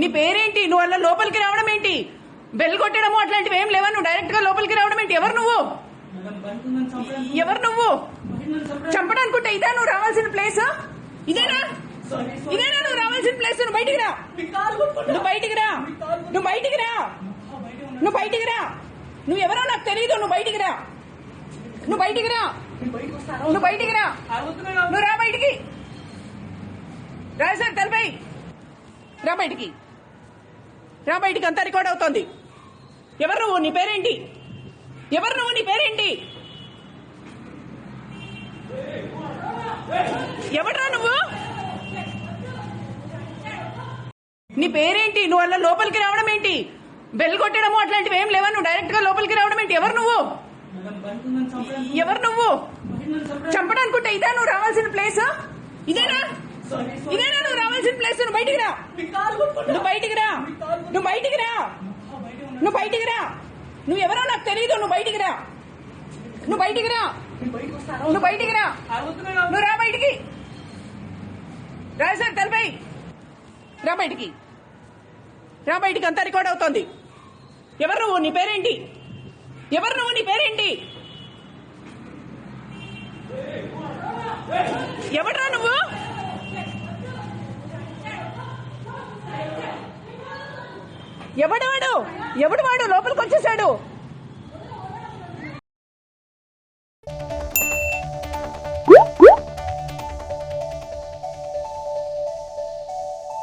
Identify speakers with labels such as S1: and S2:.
S1: నీ పేరేంటి? నువ్వు అలా లోపలికి రావడం ఏంటి? బెల్ కొట్టడము అట్లాంటివి ఏం లేవా? నువ్వు డైరెక్ట్గా లోపలికి రావడం ఏంటి? ఎవరు నువ్వు? ఎవరు నువ్వు? చంపడానుకుంటే ఇదా నువ్వు రావాల్సిన ప్లేస్ ఇదేనా? ఇదేనా నువ్వు రావాల్సిన ప్లేస్ నువ్వు బయటికి రా. నువ్వు బయటికి రా. నువ్వు బయటికి రా. నువ్వు బయటికి రా. నువ్వు ఎవరో నాకు తెలియదు నువ్వు బయటికి రా. నువ్వు బయటికి రా. నువ్వు బయటికి రా. నువ్వు రా బయటికి. రా సార్ తలపై రా బయటికి. రా బయటికి అంతా రికార్డ్ అవుతోంది. ఎవరు నువ్వు? నీ పేరేంటి? ఎవరు నువ్వు? నీ పేరేంటి? ఎవడ్రా నువ్వు? నీ పేరేంటి? నువ్వు అలా లోపలికి రావడం ఏంటి? బెల్ కొట్టడము అట్లాంటివి ఏం లేవా? నువ్వు డైరెక్ట్గా లోపలికి రావడం ఏంటి? ఎవరు నువ్వు? ఎవరు నువ్వు? చంపడానుకుంటే ఇదా నువ్వు రావాల్సిన ప్లేస్ ఇదేనా? ఇదేనా నువ్వు రావాల్సిన ప్లేస్ నువ్వు బయటికి రా. నువ్వు బయటికి రా. నువ్వు బయటికి రా. నువ్వు బయటికి రా. నువ్వు ఎవరో నాకు తెలియదు నువ్వు బయటికి రా. నువ్వు బయటికి రా. నువ్వు బయటికి రా. నువ్వు రా బయటికి. రా సార్ తలపై రా బయటికి. రా బయటికి అంతా రికార్డ్ అవుతోంది. ఎవరు నువ్వు? నీ పేరేంటి? ఎవరు నువ్వు? నీ పేరేంటి? ఎవడ్రా నువ్వు? ఎవడు వాడు ఎవడు వాడు? లోపలికి వచ్చేసాడు.